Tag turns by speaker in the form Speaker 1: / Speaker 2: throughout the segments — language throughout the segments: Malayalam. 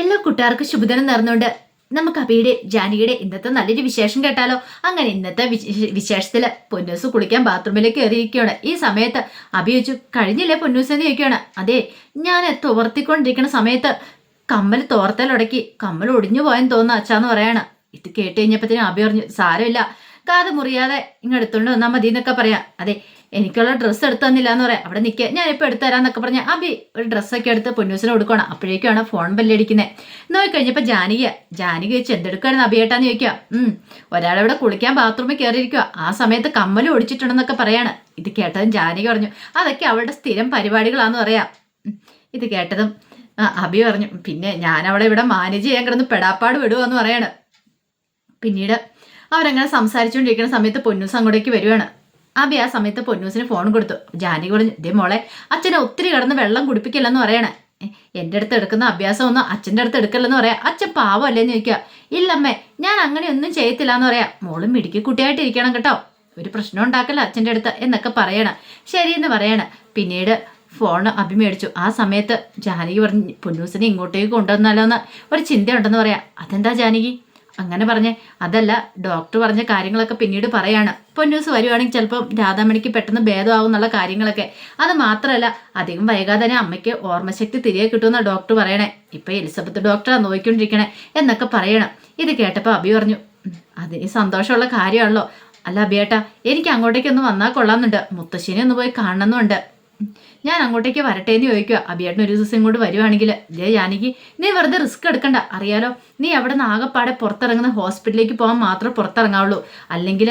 Speaker 1: എല്ലാ കൂട്ടുകാർക്കും ശുഭദിനം നേർന്നുകൊണ്ട് നമുക്ക് അബിയുടെ ജാനിയുടെ ഇന്നത്തെ നല്ലൊരു വിശേഷം കേട്ടാലോ? അങ്ങനെ ഇന്നത്തെ വിശേഷത്തിൽ പൊന്നൂസ് കുളിക്കാൻ ബാത്റൂമിലേക്ക് കയറിയിരിക്കുകയാണ്. ഈ സമയത്ത് അബി ചോദിച്ചു കഴിഞ്ഞില്ലേ പൊന്നൂസ് എന്ന് ചോദിക്കുകയാണ്. അതെ ഞാൻ തോർത്തിക്കൊണ്ടിരിക്കുന്ന സമയത്ത് കമ്മൽ തോർത്തലുടക്കി കമ്മൽ ഒടിഞ്ഞു പോയെന്ന് തോന്നുന്നു അച്ഛാന്ന് പറയാണ്. ഇത് കേട്ട് കഴിഞ്ഞപ്പോഴത്തേനും അബി പറഞ്ഞു സാരമില്ല കാത് മുറിയാതെ ഇങ്ങ് എടുത്തോണ്ട് വന്നാൽ മതി എന്നൊക്കെ പറയാം. അതെ എനിക്കുള്ള ഡ്രസ്സ് എടുത്തു തന്നില്ല എന്ന് പറയാം. അവിടെ നിൽക്കുക ഞാനിപ്പോൾ എടുത്തു തരാമെന്നൊക്കെ പറഞ്ഞാൽ അബി ഒരു ഡ്രസ്സൊക്കെ എടുത്ത് പൊന്നൂസിന് കൊടുക്കണം അപ്പോഴേക്കാണ് ഫോൺ ബെല്ലടിക്കുന്നത് നോക്കിക്കഴിഞ്ഞപ്പോൾ ജാനകിയ. ജാനകി വെച്ച് എന്തെടുക്കുകയാണെന്ന് അബിയേട്ടാന്ന് ചോദിക്കുക ഒരാളിവിടെ കുളിക്കാൻ ബാത്റൂമിൽ കയറിയിരിക്കുക ആ സമയത്ത് കമ്മൽ ഒടിച്ചിട്ടുണ്ടെന്നൊക്കെ പറയാണ്. ഇത് കേട്ടതും ജാനിക പറഞ്ഞു അതൊക്കെ അവളുടെ സ്ഥിരം പരിപാടികളാന്ന് പറയാം. ഇത് കേട്ടതും അബി പറഞ്ഞു പിന്നെ ഞാൻ അവളെ ഇവിടെ മാനേജ് ചെയ്യാൻ കിടന്ന് പെടാപ്പാട് വിടുവെന്ന് പറയാണ്. പിന്നീട് അവരങ്ങനെ സംസാരിച്ചുകൊണ്ടിരിക്കുന്ന സമയത്ത് പൊന്നൂസ് അങ്ങോട്ടേക്ക് വരുവാണ്. അബി ആ സമയത്ത് പൊന്നൂസിന് ഫോൺ കൊടുത്തു. ജാനി പറഞ്ഞു ഇതേ മോളെ അച്ഛനെ ഒത്തിരി കിടന്ന് വെള്ളം കുടിപ്പിക്കില്ലെന്ന് പറയണേ. "എ, എന്റെ അടുത്ത് എടുക്കുന്ന അഭ്യാസം ഒന്നും അച്ഛന്റെ അടുത്ത് എടുക്കില്ലെന്ന് പറയാം. അച്ഛൻ പാവമല്ലേന്ന് ചോദിക്കുക ഇല്ലമ്മേ ഞാൻ അങ്ങനെ ഒന്നും ചെയ്യത്തില്ല എന്ന് പറയാം. മോളും മിടുക്കി കുട്ടിയായിട്ട് ഇരിക്കണം കേട്ടോ. ഒരു പ്രശ്നം ഉണ്ടാക്കല്ല അച്ഛന്റെ അടുത്ത് എന്നൊക്കെ പറയണം. ശരിയെന്ന് പറയണം. പിന്നീട് ഫോൺ അഭി മേടിച്ചു. ആ സമയത്ത് ജാനകി പറഞ്ഞു പൊന്നൂസിനെ ഇങ്ങോട്ടേക്ക് കൊണ്ടുവന്നാലോ എന്ന് ഒരു ചിന്തയുണ്ടെന്ന് പറയാം. അതെന്താ ജാനകി? അങ്ങനെ പറഞ്ഞേ അതല്ല ഡോക്ടർ പറഞ്ഞ കാര്യങ്ങളൊക്കെ പിന്നീട് പറയാണ്. പൊന്നൂസ് വരുവാണെങ്കിൽ ചിലപ്പം രാധാമണിക്ക് പെട്ടെന്ന് ഭേദമാവും എന്നുള്ള കാര്യങ്ങളൊക്കെ. അത് മാത്രമല്ല അധികം വൈകാതെ തന്നെ അമ്മയ്ക്ക് ഓർമ്മശക്തി തിരികെ കിട്ടുമെന്ന ഡോക്ടർ പറയണേ. ഇപ്പൊ എലിസബത്ത് ഡോക്ടറാണ് നോക്കിക്കൊണ്ടിരിക്കണേ എന്നൊക്കെ പറയണം. ഇത് കേട്ടപ്പോൾ അബി പറഞ്ഞു "ഉം, അതിന് സന്തോഷമുള്ള കാര്യമാണല്ലോ. അല്ല അബിയേട്ടാ എനിക്ക് അങ്ങോട്ടേക്ക് ഒന്ന് വന്നാൽ കൊള്ളാമെന്നുണ്ട്. മുത്തശ്ശിനെ ഒന്ന് പോയി കാണണമെന്നുണ്ട്. ഞാൻ അങ്ങോട്ടേക്ക് വരട്ടെ എന്ന് ചോദിക്കുക അബിയേട്ടൻ ഒരു ദിവസം ഇങ്ങോട്ട് വരുവാണെങ്കിൽ ജയ ജാനകി നീ വെറുതെ റിസ്ക് എടുക്കണ്ട. അറിയാലോ നീ അവിടെ നിന്ന് ആകെപ്പാടെ പുറത്തിറങ്ങുന്ന ഹോസ്പിറ്റലിലേക്ക് പോകാൻ മാത്രം പുറത്തിറങ്ങാവുള്ളൂ. അല്ലെങ്കിൽ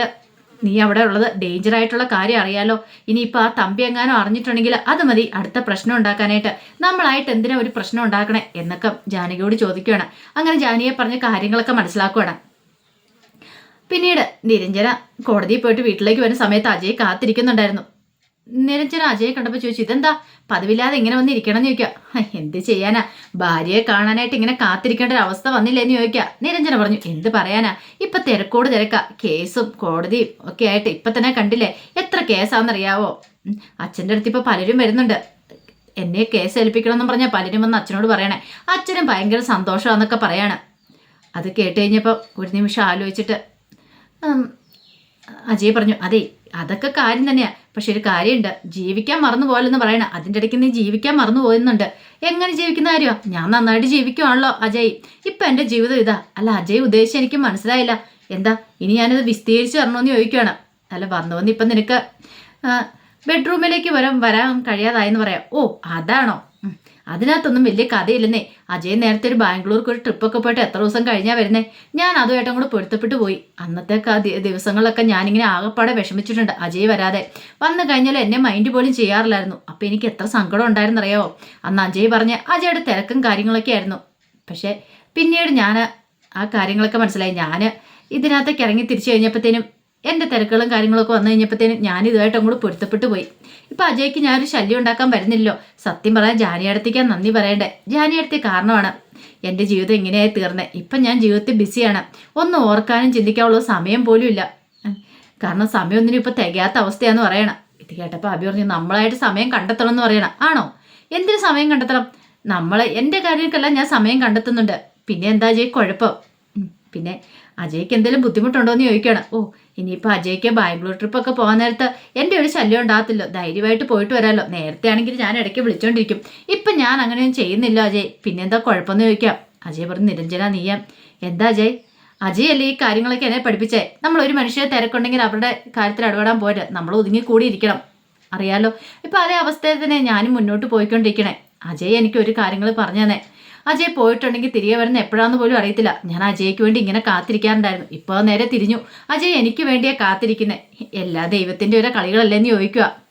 Speaker 1: നീ അവിടെ ഉള്ളത് ഡേഞ്ചർ ആയിട്ടുള്ള കാര്യം അറിയാലോ. ഇനിയിപ്പോൾ ആ തമ്പി എങ്ങാനും അറിഞ്ഞിട്ടുണ്ടെങ്കിൽ അത് മതി അടുത്ത പ്രശ്നം ഉണ്ടാക്കാനായിട്ട്. നമ്മളായിട്ട് എന്തിനാ ഒരു പ്രശ്നം ഉണ്ടാക്കണേ? എന്നൊക്കെ ജാനകിയോട് ചോദിക്കുകയാണ് അങ്ങനെ ജാനിയെ പറഞ്ഞ കാര്യങ്ങളൊക്കെ മനസ്സിലാക്കുകയാണ് പിന്നീട് നിരഞ്ജന കോടതിയിൽ പോയിട്ട് വീട്ടിലേക്ക് വരുന്ന സമയത്ത് അജയ് കാത്തിരിക്കുന്നുണ്ടായിരുന്നു. നിരഞ്ജന അജയെ കണ്ടപ്പോൾ ചോദിച്ചു ഇതെന്താ? പതിവില്ലാതെ ഇങ്ങനെ വന്ന് ഇരിക്കണം എന്ന് ചോദിക്കുക എന്ത് ചെയ്യാനാ? ഭാര്യയെ കാണാനായിട്ട് ഇങ്ങനെ കാത്തിരിക്കേണ്ട ഒരു അവസ്ഥ വന്നില്ലേ എന്ന് ചോദിക്കുക നിരഞ്ജന പറഞ്ഞു എന്ത് പറയാനാ? ഇപ്പൊ തിരക്കോട് തിരക്കാ. കേസും കോടതിയും ഒക്കെ ആയിട്ട് ഇപ്പൊ തന്നെ കണ്ടില്ലേ? എത്ര കേസാണെന്നറിയാവോ? അച്ഛന്റെ അടുത്ത് ഇപ്പൊ പലരും വരുന്നുണ്ട്. എന്നെ കേസ് ഏൽപ്പിക്കണമെന്നും പറഞ്ഞാൽ പലരും വന്ന് അച്ഛനോട് പറയണേ. അച്ഛനും ഭയങ്കര സന്തോഷമാണെന്നൊക്കെ പറയാണ്. അത് കേട്ട് കഴിഞ്ഞപ്പോൾ ഒരു നിമിഷം ആലോചിച്ചിട്ട് അജയ് പറഞ്ഞു അതെ അതൊക്കെ കാര്യം തന്നെയാ. പക്ഷെ ഒരു കാര്യമുണ്ട്. ജീവിക്കാൻ മറന്നു പോലെന്ന് പറയണ അതിന്റെ ഇടയ്ക്ക് നീ ജീവിക്കാൻ മറന്നു പോകുന്നുണ്ട് എങ്ങനെ ജീവിക്കുന്ന കാര്യമാ ഞാൻ നന്നായിട്ട് ജീവിക്കുവാണല്ലോ അജയ്. ഇപ്പം എന്റെ ജീവിതം ഇതാ. അല്ല അജയ് ഉദ്ദേശിച്ച് എനിക്ക് മനസ്സിലായില്ല. എന്താ? ഇനി ഞാനത് വിസ്തീരിച്ച് തരണമെന്ന് ചോദിക്കുകയാണ് അല്ല വന്നു വന്ന് ഇപ്പം നിനക്ക് ബെഡ്റൂമിലേക്ക് വരാൻ വരാൻ കഴിയാതായെന്ന് പറയാം. ഓ അതാണോ. അതിനകത്തൊന്നും വലിയ കഥയില്ലെന്നേ. അജയ് നേരത്തെ ഒരു ബാംഗ്ലൂർക്ക് ഒരു ട്രിപ്പൊക്കെ പോയിട്ട് എത്ര ദിവസം കഴിഞ്ഞാൽ വരുന്നേ? ഞാൻ അതുമായിട്ടും കൂടെ പൊരുത്തപ്പെട്ടു പോയി. അന്നത്തെ ദിവസങ്ങളിലൊക്കെ ഞാനിങ്ങനെ ആകെപ്പാടെ വിഷമിച്ചിട്ടുണ്ട്. അജയ് വരാതെ. വന്നു കഴിഞ്ഞാൽ എന്നെ മൈൻഡ് പോലും ചെയ്യാറില്ലായിരുന്നു. അപ്പം എനിക്ക് എത്ര സങ്കടം ഉണ്ടായിരുന്നറിയാവോ അന്ന് അജയ് പറഞ്ഞ അജയുടെ തിരക്കും കാര്യങ്ങളൊക്കെ ആയിരുന്നു. പക്ഷേ പിന്നീട് ഞാൻ ആ കാര്യങ്ങളൊക്കെ മനസ്സിലായി. ഞാൻ ഇതിനകത്തേക്ക് ഇറങ്ങി തിരിച്ചു കഴിഞ്ഞപ്പോഴത്തേനും എന്റെ തിരക്കുകളും കാര്യങ്ങളൊക്കെ വന്നു കഴിഞ്ഞപ്പോഴത്തേനും ഞാൻ ഇതുമായിട്ട് അങ്ങോട്ട് പൊരുത്തപ്പെട്ടു പോയി. ഇപ്പം അജയ്ക്ക് ഞാനൊരു ശല്യം ഉണ്ടാക്കാൻ വരുന്നില്ലല്ലോ. സത്യം പറയാൻ ജാനിയടത്തേക്ക് നന്ദി പറയണ്ടേ. ജാനിയടത്തെ കാരണമാണ്. എന്റെ ജീവിതം ഇങ്ങനെയായി തീർന്നേ. ഇപ്പം ഞാൻ ജീവിതത്തിൽ ബിസിയാണ്. ഒന്ന് ഓർക്കാനും ചിന്തിക്കാനുള്ള സമയം പോലും ഇല്ല. കാരണം സമയമൊന്നിനും ഇപ്പം തികയാത്ത അവസ്ഥയാന്ന് പറയണം. ഇത് കേട്ടപ്പോൾ അഭി പറഞ്ഞു നമ്മളായിട്ട് സമയം കണ്ടെത്തണം എന്ന് പറയണം. ആണോ? എന്തിനു സമയം കണ്ടെത്തണം? നമ്മൾ എന്റെ കാര്യങ്ങൾക്കെല്ലാം ഞാൻ സമയം കണ്ടെത്തുന്നുണ്ട്. പിന്നെ എന്താ ചെയ്യും കുഴപ്പം. പിന്നെ അജയ്ക്ക് എന്തെങ്കിലും ബുദ്ധിമുട്ടുണ്ടോ എന്ന് ചോദിക്കണം ഓ ഇനിയിപ്പോൾ അജയ്ക്ക് ബാംഗ്ലൂർ ട്രിപ്പൊക്കെ പോകാൻ നേരത്ത് എന്റെ ഒരു ശല്യം ഉണ്ടാകത്തില്ലോ. ധൈര്യമായിട്ട് പോയിട്ട് വരാമല്ലോ നേരത്തെ ആണെങ്കിൽ ഞാൻ ഇടയ്ക്ക് വിളിച്ചോണ്ടിരിക്കും. ഇപ്പം ഞാൻ അങ്ങനെയൊന്നും ചെയ്യുന്നില്ല അജയ്. പിന്നെന്താ കുഴപ്പമെന്ന് ചോദിക്കാം. അജയ് പറഞ്ഞു നിരഞ്ജന നീയാം എന്താ അജയ്? അജയ് അല്ലേ ഈ കാര്യങ്ങളൊക്കെ എന്നെ പഠിപ്പിച്ചേ? നമ്മൾ ഒരു മനുഷ്യരെ തിരക്കുണ്ടെങ്കിൽ അവരുടെ കാര്യത്തിൽ ഇടപെടാൻ പോരാ. നമ്മൾ ഒതുങ്ങി കൂടി ഇരിക്കണം അറിയാലോ? ഇപ്പം അതേ അവസ്ഥയിൽ തന്നെ ഞാനും മുന്നോട്ട് പോയിക്കൊണ്ടിരിക്കണേ. അജയ് എനിക്ക് ഒരു കാര്യങ്ങൾ പറഞ്ഞു തന്നെ അജയ് പോയിട്ടുണ്ടെങ്കിൽ തിരികെ വരുന്ന എപ്പോഴാന്ന് പോലും അറിയത്തില്ല. ഞാൻ അജയ്ക്ക് വേണ്ടി ഇങ്ങനെ കാത്തിരിക്കാറുണ്ടായിരുന്നു. ഇപ്പോൾ നേരെ തിരിഞ്ഞു. അജയ് എനിക്ക് വേണ്ടിയാ കാത്തിരിക്കുന്നത് എല്ലാ ദൈവത്തിന്റെ ഒരു കളികളല്ലേന്ന് ചോദിക്കുക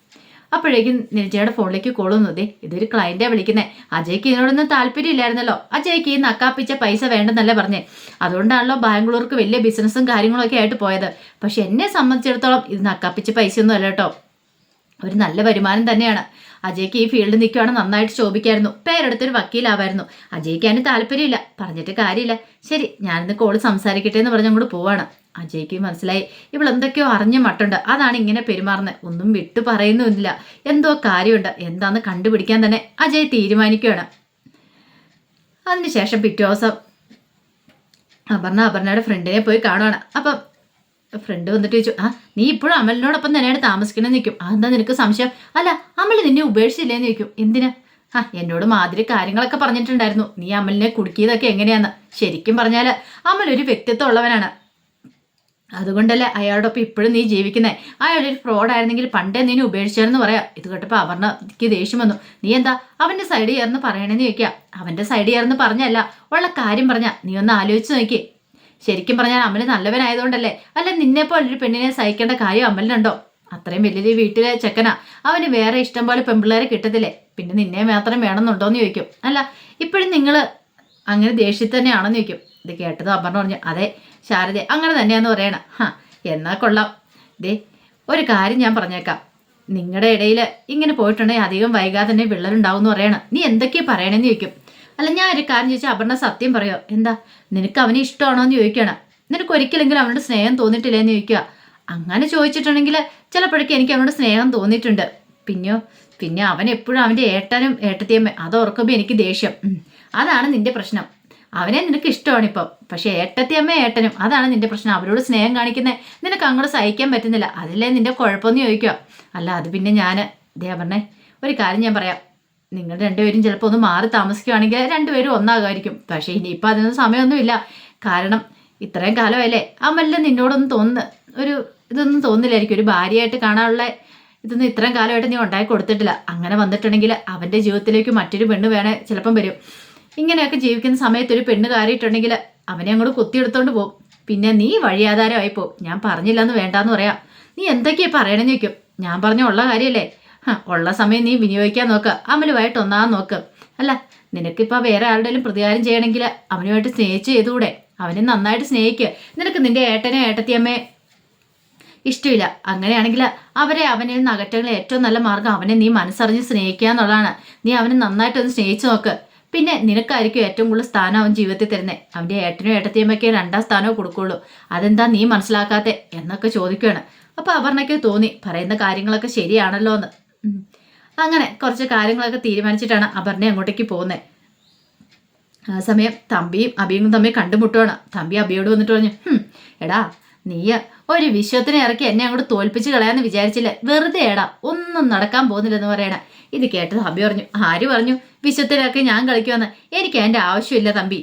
Speaker 1: അപ്പോഴേക്കും നിരജയുടെ ഫോണിലേക്ക് കോൾ വന്നതേ ഇതൊരു ക്ലയന്റാ വിളിക്കുന്നത് അജയ്ക്ക് ഇതിനോടൊന്നും താല്പര്യം ഇല്ലായിരുന്നല്ലോ അജയ്ക്ക് ഈ നക്കാപ്പിച്ച പൈസ വേണ്ടെന്നല്ലേ പറഞ്ഞേ. അതുകൊണ്ടാണല്ലോ ബാംഗ്ലൂർക്ക് വലിയ ബിസിനസ്സും കാര്യങ്ങളൊക്കെ ആയിട്ട് പോയത്. പക്ഷെ എന്നെ സംബന്ധിച്ചിടത്തോളം ഇത് നക്കാപ്പിച്ച പൈസയൊന്നും അല്ല കേട്ടോ. ഒരു നല്ല വരുമാനം തന്നെയാണ്. അജയ്ക്ക് ഈ ഫീൽഡ് നിൽക്കുകയാണ് നന്നായിട്ട് ശോഭിക്കായിരുന്നു. പേരെടുത്തൊരു വക്കീലാവായിരുന്നു. അജയ്ക്ക് അതിന് താല്പര്യമില്ല. പറഞ്ഞിട്ട് കാര്യമില്ല. ശരി ഞാനിന്ന് കോൾ സംസാരിക്കട്ടെ എന്ന് പറഞ്ഞ് അങ്ങോട്ട് പോവാണ്. അജയ്ക്ക് മനസ്സിലായി. ഇവൾ എന്തൊക്കെയോ അറിഞ്ഞ മട്ടുണ്ട്. അതാണ് ഇങ്ങനെ പെരുമാറുന്നത്. ഒന്നും വിട്ടു പറയുന്നുമില്ല. എന്തോ കാര്യമുണ്ട്. എന്താന്ന് കണ്ടുപിടിക്കാൻ തന്നെ അജയ് തീരുമാനിക്കുകയാണ്. അതിനുശേഷം പിറ്റേ ദിവസം അപർണ അപർണയുടെ ഫ്രണ്ടിനെ പോയി കാണുവാണ്. അപ്പം ഫ്രണ്ട് വന്നിട്ട് ചോദിച്ചു ആ നീ ഇപ്പോഴും അമലിനോടൊപ്പം തന്നെയാണ് താമസിക്കണമെന്ന് നിൽക്കും അതെന്താ നിനക്ക് സംശയം? അല്ല അമൽ നിന്നെ ഉപേക്ഷിച്ചില്ലേന്ന് ചോദിക്കും എന്തിനാ? ആ എന്നോട് മാതിരി കാര്യങ്ങളൊക്കെ പറഞ്ഞിട്ടുണ്ടായിരുന്നു നീ അമലിനെ കുടുക്കിയതൊക്കെ എങ്ങനെയാന്ന്? ശരിക്കും പറഞ്ഞാൽ അമൽ ഒരു വ്യക്തിത്വം ഉള്ളവനാണ് അതുകൊണ്ടല്ലേ അയാളോടൊപ്പം ഇപ്പോഴും നീ ജീവിക്കുന്നേ? അയാളൊരു ഫ്രോഡായിരുന്നെങ്കിൽ പണ്ടേ നീ ഉപേക്ഷിച്ചാണെന്ന് പറയാം. ഇത് കേട്ടപ്പോൾ അപർണയ്ക്ക് ദേഷ്യം വന്നു. നീ എന്താ അവന്റെ സൈഡ് ചേർന്ന് പറയണേന്ന് ചോദിക്കുക അവന്റെ സൈഡ് ചേർന്ന് പറഞ്ഞല്ല ഉള്ള കാര്യം പറഞ്ഞാൽ നീ ഒന്ന് ആലോചിച്ച് നോക്കി ശരിക്കും പറഞ്ഞാൽ അമൽ നല്ലവനായതുകൊണ്ടല്ലേ? അല്ല നിന്നെ പോലെ ഒരു പെണ്ണിനെ സഹിക്കേണ്ട കാര്യം അമലിനുണ്ടോ? അത്രയും വലിയൊരു വീട്ടിലെ ചെക്കനാ. അവന് വേറെ ഇഷ്ടം പോലെ പെൺപിള്ളേരെ കിട്ടത്തില്ലേ? പിന്നെ നിന്നെ മാത്രം വേണമെന്നുണ്ടോന്ന് ചോദിക്കും. അല്ല ഇപ്പോഴും നിങ്ങൾ അങ്ങനെ ദേഷ്യത്തിൽ തന്നെയാണെന്ന് ചോദിക്കും. ഇത് കേട്ടത് അമ്മ പറഞ്ഞു അതെ ശാരദ അങ്ങനെ തന്നെയാന്ന് പറയണ. ഹാ എന്നാ കൊള്ളാം. ദേ ഒരു കാര്യം ഞാൻ പറഞ്ഞേക്കാം. നിങ്ങളുടെ ഇടയിൽ ഇങ്ങനെ പോയിട്ടുണ്ടെങ്കിൽ അധികം വൈകാതെ തന്നെ വിള്ളലുണ്ടാവും എന്ന് പറയണം. നീ എന്തൊക്കെയാ പറയണമെന്ന് ചോദിക്കും. അല്ല ഞാൻ ഒരു കാര്യം ചോദിച്ചാൽ അപർണ സത്യം പറയോ? എന്താ നിനക്ക് അവനെ ഇഷ്ടമാണോ എന്ന് ചോദിക്കണം. നിനക്ക് ഒരിക്കലെങ്കിലും അവനോട് സ്നേഹം തോന്നിയിട്ടില്ലേന്ന് ചോദിക്കുക അങ്ങനെ ചോദിച്ചിട്ടുണ്ടെങ്കിൽ ചിലപ്പോഴേക്കും എനിക്ക് അവനോട് സ്നേഹം തോന്നിയിട്ടുണ്ട്. പിന്നെയോ പിന്നെ അവൻ എപ്പോഴും അവന്റെ ഏട്ടനും ഏട്ടത്തിയമ്മ അത് ഓർക്കുമ്പോൾ എനിക്ക് ദേഷ്യം. അതാണ് നിന്റെ പ്രശ്നം. അവനെ നിനക്ക് ഇഷ്ടമാണ് ഇപ്പം. പക്ഷേ ഏട്ടത്തിയമ്മ ഏട്ടനും അതാണ് നിന്റെ പ്രശ്നം. അവരോട് സ്നേഹം കാണിക്കുന്നത് നിനക്ക് അങ്ങോട്ട് സഹിക്കാൻ പറ്റുന്നില്ല. അതല്ലേ നിന്റെ കുഴപ്പമെന്ന് ചോദിക്കുക അല്ല അത് പിന്നെ ഞാൻ ദേ പറഞ്ഞേ ഒരു കാര്യം ഞാൻ പറയാം. നിങ്ങൾ രണ്ടുപേരും ചിലപ്പോൾ ഒന്ന് മാറി താമസിക്കുകയാണെങ്കിൽ രണ്ടുപേരും ഒന്നാകുമായിരിക്കും പക്ഷേ ഇനിയിപ്പോൾ അതിനൊന്നും സമയമൊന്നുമില്ല. കാരണം ഇത്രയും കാലമല്ലേ അമല്ല നിന്നോടൊന്നും തോന്നുന്നു ഒരു ഇതൊന്നും തോന്നില്ലായിരിക്കും ഒരു ഭാര്യയായിട്ട് കാണാനുള്ള ഇതൊന്നും ഇത്രയും കാലമായിട്ട് നീ ഉണ്ടാക്കി കൊടുത്തിട്ടില്ല. അങ്ങനെ വന്നിട്ടുണ്ടെങ്കിൽ അവന്റെ ജീവിതത്തിലേക്ക് മറ്റൊരു പെണ്ണ് വേണേ ചിലപ്പം വരും. ഇങ്ങനെയൊക്കെ ജീവിക്കുന്ന സമയത്ത് ഒരു പെണ്ണ് കയറിയിട്ടുണ്ടെങ്കിൽ അവനെ അങ്ങോട്ട് കുത്തിയെടുത്തോണ്ട് പോകും. പിന്നെ നീ വഴിയാധാരമായി പോകും ഞാൻ പറഞ്ഞില്ലെന്ന് വേണ്ടാന്ന് പറയാം. നീ എന്തൊക്കെയാ പറയണമെന്ന് ചോദിക്കും. ഞാൻ പറഞ്ഞ ഉള്ള കാര്യമല്ലേ? ഉള്ള സമയം നീ വിനിയോഗിക്കാൻ നോക്ക്. അമലുമായിട്ട് ഒന്നാൻ നോക്ക്. അല്ല നിനക്കിപ്പോൾ വേറെ ആരുടെയും പ്രതികാരം ചെയ്യണമെങ്കിൽ അവനുമായിട്ട് സ്നേഹിച്ച് ചെയ്തുകൂടെ? അവനെ നന്നായിട്ട് സ്നേഹിക്കുക നിനക്ക് നിന്റെ ഏട്ടനെ ഏട്ടത്തിയമ്മയെ ഇഷ്ടമില്ല അങ്ങനെയാണെങ്കിൽ അവരെ അവനിൽ നിന്ന് അകറ്റുന്ന ഏറ്റവും നല്ല മാർഗം അവനെ നീ മനസ്സറിഞ്ഞ് സ്നേഹിക്കുക എന്നുള്ളതാണ്. നീ അവനെ നന്നായിട്ടൊന്ന് സ്നേഹിച്ചു നോക്ക്. പിന്നെ നിനക്കായിരിക്കും ഏറ്റവും കൂടുതൽ സ്ഥാനം അവൻ ജീവിതത്തിൽ തരുന്നത് അവന്റെ ഏട്ടനും ഏട്ടത്തിയമ്മയ്ക്ക് രണ്ടാം സ്ഥാനവും കൊടുക്കുള്ളൂ. അതെന്താ നീ മനസ്സിലാക്കാത്തെ എന്നൊക്കെ ചോദിക്കുകയാണ് അപ്പോൾ അപർണയ്ക്ക് തോന്നി പറയുന്ന കാര്യങ്ങളൊക്കെ ശരിയാണല്ലോ എന്ന്. അങ്ങനെ കുറച്ച് കാര്യങ്ങളൊക്കെ തീരുമാനിച്ചിട്ടാണ് അപർണ അങ്ങോട്ടേക്ക് പോകുന്നത് ആ സമയം തമ്പിയും അബിയും തമ്മിൽ കണ്ടുമുട്ടുവാണ്. തമ്പി അബിയോട് വന്നിട്ട് പറഞ്ഞു എടാ നീ ഒരു വിശ്വത്തിനെ ഇറക്കി എന്നെ അങ്ങോട്ട് തോൽപ്പിച്ച് കളയാന്ന് വിചാരിച്ചില്ല? വെറുതെ എടാ ഒന്നും നടക്കാൻ പോകുന്നില്ലെന്ന് പറയണ. ഇത് കേട്ടത് അബി പറഞ്ഞു ആര് പറഞ്ഞു? വിശ്വത്തിനിറക്കി ഞാൻ കളിക്കുമെന്ന് എനിക്ക് അതിന്റെ ആവശ്യമില്ല തമ്പി.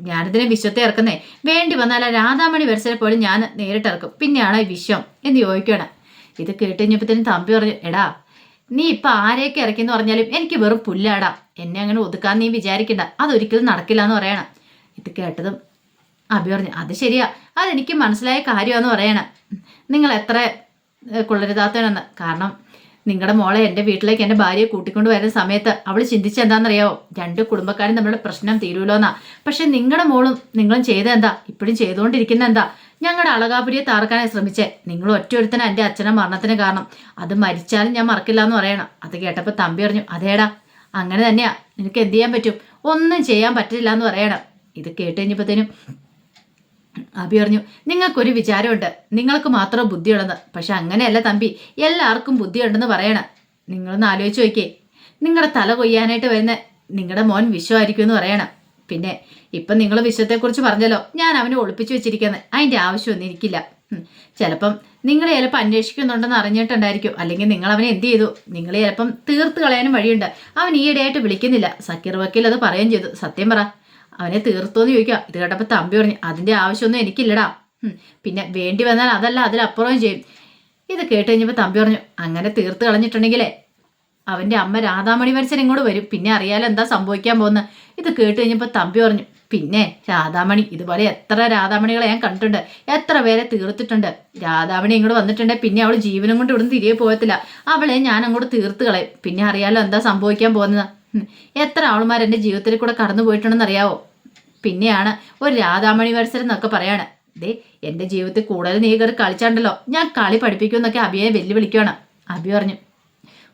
Speaker 1: ഞാനിതിനെ വിശ്വത്തെ ഇറക്കുന്നേ. വേണ്ടി വന്നാൽ രാധാമണി വരച്ചത് പോലും ഞാൻ നേരിട്ടിറക്കും ഈ വിശ്വം? എന്ന് ചോദിക്കുകയാണ് ഇത് കേട്ട് കഴിഞ്ഞപ്പോഴത്തേനും തമ്പി പറഞ്ഞു എടാ നീ ഇപ്പൊ ആരെയൊക്കെ ഇറക്കിയെന്ന് പറഞ്ഞാലും എനിക്ക് വെറും പുല്ലാടാ. എന്നെ അങ്ങനെ ഒതുക്കാൻ നീ വിചാരിക്കണ്ട. അതൊരിക്കലും നടക്കില്ല എന്ന് പറയണം. ഇത് കേട്ടതും അഭി പറഞ്ഞു അത് ശരിയാ. അതെനിക്ക് മനസ്സിലായ കാര്യമാന്ന് പറയണം. നിങ്ങൾ എത്ര കൊള്ളരുതാത്തവനെന്ന് കാരണം നിങ്ങളുടെ മോളെ എന്റെ വീട്ടിലേക്ക് എന്റെ ഭാര്യയെ കൂട്ടിക്കൊണ്ട് വരുന്ന സമയത്ത് അവൾ ചിന്തിച്ചെന്താണെന്നറിയാവോ രണ്ട് കുടുംബക്കാരും തമ്മിലുള്ള പ്രശ്നം തീരുമല്ലോന്നാ പക്ഷെ നിങ്ങളുടെ മോളും നിങ്ങളും ചെയ്തെന്താ? ഇപ്പോഴും ചെയ്തുകൊണ്ടിരിക്കുന്ന എന്താ ഞങ്ങളുടെ അളകാപുരിയെ താർക്കാനായി ശ്രമിച്ചേ. നിങ്ങൾ ഒറ്റ ഒരുത്തന എന്റെ അച്ഛനെ മരണത്തിന് കാരണം. അത് മരിച്ചാലും ഞാൻ മറക്കില്ല എന്ന് പറയണം. അത് കേട്ടപ്പോൾ തമ്പി പറഞ്ഞു അതേടാ അങ്ങനെ തന്നെയാ. നിനക്ക് എന്ത് ചെയ്യാൻ പറ്റും? ഒന്നും ചെയ്യാൻ പറ്റില്ല എന്ന് പറയണം. ഇത് കേട്ട് കഴിഞ്ഞപ്പോഴത്തേനും അബി പറഞ്ഞു നിങ്ങൾക്കൊരു വിചാരമുണ്ട്. നിങ്ങൾക്ക് മാത്രം ബുദ്ധിയുണ്ടെന്ന്. പക്ഷെ അങ്ങനെയല്ല തമ്പി. എല്ലാവർക്കും ബുദ്ധിയുണ്ടെന്ന് പറയണം. നിങ്ങളൊന്ന് ആലോചിച്ച് നോക്കിയേ. നിങ്ങളുടെ തല കൊയ്യാനായിട്ട് വരുന്ന നിങ്ങളുടെ മോൻ വിശ്വമായിരിക്കും എന്ന് പറയണം. പിന്നെ ഇപ്പം നിങ്ങൾ വിശ്വത്തെക്കുറിച്ച് പറഞ്ഞല്ലോ. ഞാൻ അവനെ ഒളിപ്പിച്ചു വെച്ചിരിക്കുന്നത് അതിന്റെ ആവശ്യമൊന്നും എനിക്കില്ല. ചിലപ്പം നിങ്ങൾ ചിലപ്പോൾ അന്വേഷിക്കുന്നുണ്ടെന്ന് അറിഞ്ഞിട്ടുണ്ടായിരിക്കും. അല്ലെങ്കിൽ നിങ്ങൾ അവനെ എന്ത് ചെയ്തു? നിങ്ങൾ ചിലപ്പം തീർത്ത് കളയാനും വഴിയുണ്ട്. അവൻ ഈ ഈയിടെയായിട്ട് വിളിക്കുന്നില്ല. സക്കീർ വക്കീൽ അത് പറയുകയും ചെയ്തു. സത്യം പറ. അവനെ തീർത്തോന്ന് ചോദിക്കുക ഇത് കേട്ടപ്പോൾ തമ്പി പറഞ്ഞു അതിന്റെ ആവശ്യമൊന്നും എനിക്കില്ലടാ. പിന്നെ വേണ്ടി വന്നാൽ അതല്ല അതിലപ്പുറവും ചെയ്യും. ഇത് കേട്ട് കഴിഞ്ഞപ്പോൾ തമ്പി പറഞ്ഞു അങ്ങനെ തീർത്ത് കളഞ്ഞിട്ടുണ്ടെങ്കിലേ അവന്റെ അമ്മ രാധാമണി വരച്ചൻ ഇങ്ങോട്ട് വരും. പിന്നെ അറിയാലോ എന്താ സംഭവിക്കാൻ പോകുന്നത് ഇത് കേട്ട് കഴിഞ്ഞപ്പോൾ തമ്പി പറഞ്ഞു പിന്നെ രാധാമണി ഇതുപോലെ എത്ര രാധാമണികളെ ഞാൻ കണ്ടിട്ടുണ്ട്. എത്ര പേരെ തീർത്തിട്ടുണ്ട്. രാധാമണി ഇങ്ങോട്ട് വന്നിട്ടുണ്ട് പിന്നെ അവൾ ജീവനും കൊണ്ട് ഇവിടുന്ന് തിരികെ പോകത്തില്ല. അവളെ ഞാൻ അങ്ങോട്ട് തീർത്ത് കളയും. പിന്നെ അറിയാലോ എന്താ സംഭവിക്കാൻ പോകുന്നത് എത്ര ആൾമാർ എന്റെ ജീവിതത്തിൽ കൂടെ കടന്നു പോയിട്ടുണ്ടെന്ന് അറിയാവോ? പിന്നെയാണ് ഒരു രാധാമണി മത്സരം എന്നൊക്കെ പറയാണ്. ദേ എന്റെ ജീവിതത്തിൽ കൂടുതൽ നീ കയറി കളിച്ചാണ്ടല്ലോ. ഞാൻ കളി പഠിപ്പിക്കുമെന്നൊക്കെ അഭിയെ വെല്ലുവിളിക്കുകയാണ് അഭി പറഞ്ഞു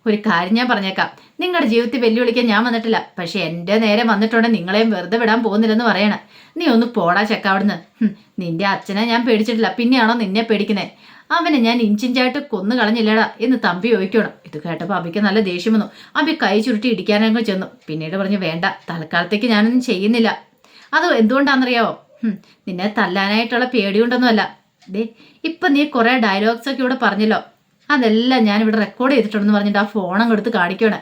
Speaker 1: ഒരു കാര്യം ഞാൻ പറഞ്ഞേക്കാം. നിങ്ങളുടെ ജീവിതത്തിൽ വെല്ലുവിളിക്കാൻ ഞാൻ വന്നിട്ടില്ല. പക്ഷെ എന്റെ നേരെ വന്നിട്ടുണ്ടെങ്കിൽ നിങ്ങളെയും വെറുതെ വിടാൻ പോകുന്നില്ലെന്ന് പറയണ. നീ ഒന്ന് പോടാ ചെക്ക അവിടുന്ന്. നിന്റെ അച്ഛനെ ഞാൻ പേടിച്ചിട്ടില്ല. പിന്നെയാണോ നിന്നെ പേടിക്കുന്നത് അവനെ ഞാൻ ഇഞ്ചിഞ്ചായിട്ട് കൊന്നു കളഞ്ഞില്ലടാ എന്ന് തമ്പി ചോദിക്കണം. ഇത് കേട്ടപ്പോൾ അബിക്ക് നല്ല ദേഷ്യം വന്നു. അബി കൈ ചുരുട്ടി ഇടിക്കാനങ്ങ് ചെന്നു. പിന്നീട് പറഞ്ഞു വേണ്ട. തൽക്കാലത്തേക്ക് ഞാനൊന്നും ചെയ്യുന്നില്ല. അത് എന്തുകൊണ്ടാണെന്നറിയാവോ? നിന്നെ തല്ലാനായിട്ടുള്ള പേടിയുണ്ടൊന്നുമല്ല ദേ ഇപ്പം നീ കുറേ ഡയലോഗ്സ് ഒക്കെ ഇവിടെ പറഞ്ഞല്ലോ. അതെല്ലാം ഞാനിവിടെ റെക്കോർഡ് ചെയ്തിട്ടുണ്ടെന്ന് പറഞ്ഞിട്ട് ആ ഫോൺ കൊടുത്ത് കാണിക്കുകയാണ്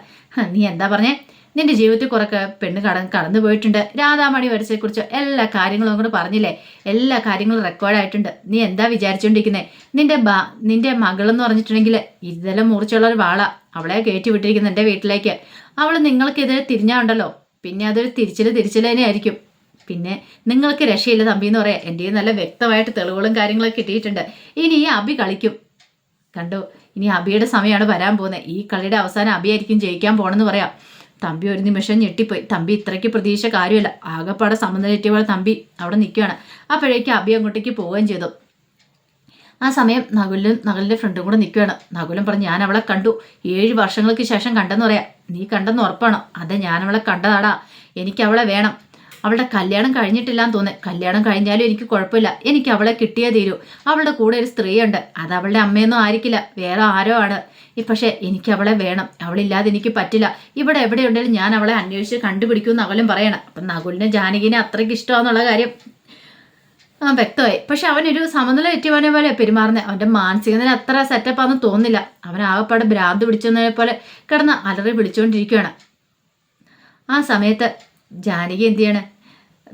Speaker 1: നീ എന്താ പറഞ്ഞേ? നിന്റെ ജീവിതത്തിൽ കുറെ പെണ്ണ് കട കടന്നു പോയിട്ടുണ്ട്. രാധാമണി വരച്ചെക്കുറിച്ച് എല്ലാ കാര്യങ്ങളും അങ്ങോട്ട് പറഞ്ഞില്ലേ? എല്ലാ കാര്യങ്ങളും റെക്കോർഡായിട്ടുണ്ട് നീ എന്താ വിചാരിച്ചുകൊണ്ടിരിക്കുന്നത് നിന്റെ ബാ നിന്റെ മകളെന്ന് പറഞ്ഞിട്ടുണ്ടെങ്കിൽ ഇതെല്ലാം മുറിച്ചുള്ള ഒരു വാള. അവളെ കയറ്റി വിട്ടിരിക്കുന്നു എന്റെ വീട്ടിലേക്ക്. അവൾ നിങ്ങൾക്കെതിരെ തിരിഞ്ഞാണ്ടല്ലോ. പിന്നെ അതൊരു തിരിച്ചിൽ തിരിച്ചിൽ തന്നെയായിരിക്കും പിന്നെ നിങ്ങൾക്ക് രക്ഷയില്ല തമ്പി എന്ന് പറയാം. എന്റെ നല്ല വ്യക്തമായിട്ട് തെളിവുകളും കാര്യങ്ങളൊക്കെ കിട്ടിയിട്ടുണ്ട്. ഇനി ഈ അബി കളിക്കും. കണ്ടോ? ഇനി അബിയുടെ സമയമാണ് വരാൻ പോകുന്നത്. ഈ കളിയുടെ അവസാനം അബിയായിരിക്കും ജയിക്കാൻ പോണെന്ന് പറയാം. തമ്പി ഒരു നിമിഷം ഞെട്ടിപ്പോയി. തമ്പി ഇത്രയ്ക്ക് പ്രതീക്ഷ കാര്യമില്ല. ആകെപ്പാടെ സമനിലെറ്റിയപ്പോൾ തമ്പി അവിടെ നിൽക്കുകയാണ്. അപ്പോഴേക്കും അബി അങ്ങോട്ടേക്ക് പോവുകയും ചെയ്തു. ആ സമയം നകുലും നകുലിന്റെ ഫ്രണ്ടും കൂടെ നിൽക്കുകയാണ്. നകുലും പറഞ്ഞു ഞാൻ അവളെ കണ്ടു. ഏഴ് വർഷങ്ങൾക്ക് ശേഷം കണ്ടെന്ന് പറയാം. നീ കണ്ടെന്ന് ഉറപ്പാണോ? അതെ ഞാൻ അവളെ കണ്ടതാടാ. എനിക്ക് അവളെ വേണം. അവളുടെ കല്യാണം കഴിഞ്ഞിട്ടില്ലാന്ന് തോന്നുന്നു. കല്യാണം കഴിഞ്ഞാലും എനിക്ക് കുഴപ്പമില്ല. എനിക്ക് അവളെ കിട്ടിയേ തീരൂ. അവളുടെ കൂടെ ഒരു സ്ത്രീയുണ്ട്. അത് അവളുടെ അമ്മയൊന്നും ആയിരിക്കില്ല. വേറെ ആരോ ആണ്. പക്ഷേ എനിക്ക് അവളെ വേണം. അവളില്ലാതെ എനിക്ക് പറ്റില്ല. ഇവിടെ എവിടെ ഉണ്ടെങ്കിലും ഞാൻ അവളെ അന്വേഷിച്ച് കണ്ടുപിടിക്കുമെന്ന് അവലും പറയണം. അപ്പം നകുലിനെ ജാനകിനെ അത്രയ്ക്ക് ഇഷ്ടമാണെന്നുള്ള കാര്യം ആ വ്യക്തമായി. പക്ഷെ അവനൊരു സമനില എറ്റിയവനെ പോലെ പെരുമാറുന്നത് അവന്റെ മാനസിക നില അത്ര സെറ്റപ്പാന്ന് തോന്നില്ല അവൻ ആകെപ്പാട് ഭ്രാന്ത് പിടിച്ചതിനെ പോലെ കിടന്ന് അലറി വിളിച്ചുകൊണ്ടിരിക്കുകയാണ് ആ സമയത്ത് ജാനകി എന്ത് ചെയ്യണ്?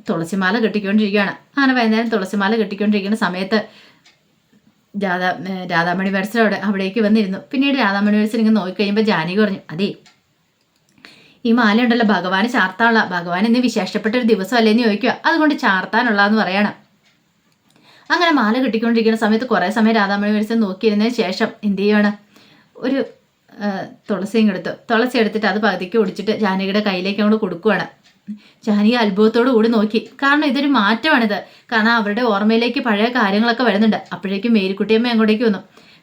Speaker 1: തുളസിമാല കെട്ടിക്കൊണ്ടിരിക്കുകയാണ്. അങ്ങനെ വൈകുന്നേരം തുളസിമാല കെട്ടിക്കൊണ്ടിരിക്കുന്ന സമയത്ത് രാധാ രാധാമണി വരസൽ അവിടെ അവിടേക്ക് വന്നിരുന്നു. പിന്നീട് രാധാമണി വരസൽ ഇങ്ങനെ നോക്കിക്കഴിയുമ്പോൾ ജാനകി പറഞ്ഞു അതേ ഈ മാല ഉണ്ടല്ലോ ഭഗവാന് ചാർത്താനുള്ള ഭഗവാൻ ഇന്ന് വിശേഷപ്പെട്ട ഒരു ദിവസം അല്ലേന്ന് ചോദിക്കുക. അതുകൊണ്ട് ചാർത്താനുള്ളതെന്ന് പറയണം. അങ്ങനെ മാല കിട്ടിക്കൊണ്ടിരിക്കുന്ന സമയത്ത് കുറേ സമയം രാധാമണി വരസൽ നോക്കിയിരുന്നതിന് ശേഷം എന്ത് ചെയ്യുകയാണ് ഒരു തുളസിയും എടുത്തു തുളസി എടുത്തിട്ട് അത് പകുതിക്ക് ഒടിച്ചിട്ട് ജാനകിയുടെ കയ്യിലേക്ക് അങ്ങോട്ട് കൊടുക്കുവാണ്. ജാനകി അത്ഭുതത്തോടു കൂടി നോക്കി. കാരണം ഇതൊരു മാറ്റമാണിത്. കാരണം അവരുടെ ഓർമ്മയിലേക്ക് പഴയ കാര്യങ്ങളൊക്കെ വരുന്നുണ്ട്. അപ്പോഴേക്കും മേരിക്കുട്ടിയമ്മ അങ്ങോട്ടേക്ക് വന്നു.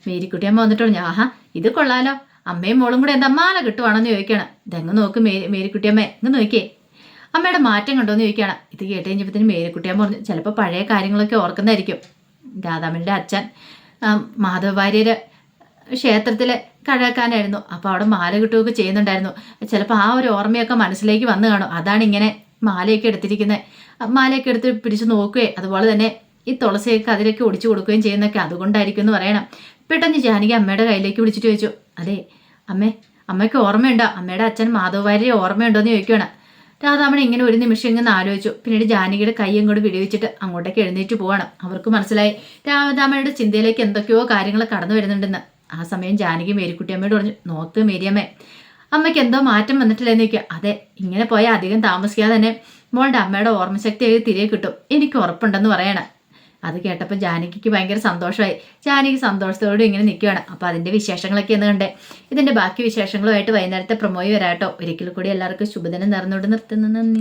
Speaker 1: മേരിക്കുട്ടിയമ്മ വന്നിട്ടോ ഞാൻ ആഹാ ഇത് കൊള്ളാലോ. അമ്മയും മോളും കൂടെ എന്താ മാല കിട്ടുവാണെന്ന് ചോദിക്കുകയാണ്. ഇതെങ്ങ് നോക്ക് മേരി മേരിക്കുട്ടിയമ്മ ഇങ്ങ് നോക്കിയേ. അമ്മയുടെ മാറ്റം കണ്ടോന്ന് ചോദിക്കുകയാണ്. ഇത് കേട്ട് കഴിഞ്ഞപ്പോഴത്തേന് മേരിക്കുട്ടിയമ്മ പറഞ്ഞു ചിലപ്പോൾ പഴയ കാര്യങ്ങളൊക്കെ ഓർക്കുന്നതായിരിക്കും. രാധാമന്റെ അച്ഛൻ മാധവ വാര്യര് ക്ഷേത്രത്തിൽ കഴക്കാനായിരുന്നു. അപ്പോൾ അവിടെ മാല കിട്ടുകയൊക്കെ ചെയ്യുന്നുണ്ടായിരുന്നു. ചിലപ്പോൾ ആ ഒരു ഓർമ്മയൊക്കെ മനസ്സിലേക്ക് വന്നു കാണും. അതാണ് ഇങ്ങനെ മാലയൊക്കെ എടുത്തിരിക്കുന്നത് മാലയൊക്കെ എടുത്ത് പിടിച്ച് നോക്കുകയും അതുപോലെ തന്നെ ഈ തുളസിയൊക്കെ അതിലൊക്കെ ഒടിച്ചു കൊടുക്കുകയും ചെയ്യുന്നൊക്കെ അതുകൊണ്ടായിരിക്കും എന്ന് പറയണം. പെട്ടെന്ന് ജാനകി അമ്മയുടെ കയ്യിലേക്ക് വിളിച്ചിട്ട് ചോദിച്ചു അതെ അമ്മേ അമ്മയ്ക്ക് ഓർമ്മയുണ്ടോ? അമ്മയുടെ അച്ഛൻ മാധവവാര്യരെ ഓർമ്മയുണ്ടോ എന്ന് ചോദിക്കുകയാണ് രാധാമണി ഇങ്ങനെ ഒരു നിമിഷം ഇങ്ങനെ ആലോചിച്ചു. പിന്നീട് ജാനകിയുടെ കൈ അങ്ങോട്ട് വിടിവെച്ചിട്ട് അങ്ങോട്ടേക്ക് എഴുന്നേറ്റ് പോവാണ്. അവർക്ക് മനസ്സിലായി രാധാമണിയുടെ ചിന്തയിലേക്ക് എന്തൊക്കെയോ കാര്യങ്ങൾ കടന്നു വരുന്നുണ്ടെന്ന്. ആ സമയം ജാനകി മേരിക്കുട്ടിയമ്മയോട് പറഞ്ഞു നോക്ക് മേരിയമ്മേ അമ്മയ്ക്ക് എന്തോ മാറ്റം വന്നിട്ടില്ലെന്ന് ചോദിക്കുക. അതെ ഇങ്ങനെ പോയാൽ അധികം താമസിക്കാതെ തന്നെ മോളുടെ അമ്മയുടെ ഓർമ്മശക്തി അത് തിരികെ കിട്ടും. എനിക്ക് ഉറപ്പുണ്ടെന്ന് പറയണം. അത് കേട്ടപ്പോൾ ജാനകിക്ക് ഭയങ്കര സന്തോഷമായി. ജാനകി സന്തോഷത്തോടെ ഇങ്ങനെ നിൽക്കുകയാണ്. അപ്പോൾ അതിന്റെ വിശേഷങ്ങളൊക്കെ എന്ന് കണ്ടേ? ഇതിന്റെ ബാക്കി വിശേഷങ്ങളുമായിട്ട് വൈകുന്നേരത്തെ പ്രൊമോയി വരാട്ടോ ഒരിക്കൽ കൂടി എല്ലാവർക്കും ശുഭദിനം നേർന്നുകൊണ്ട് നിർത്തുന്നു. നന്ദി.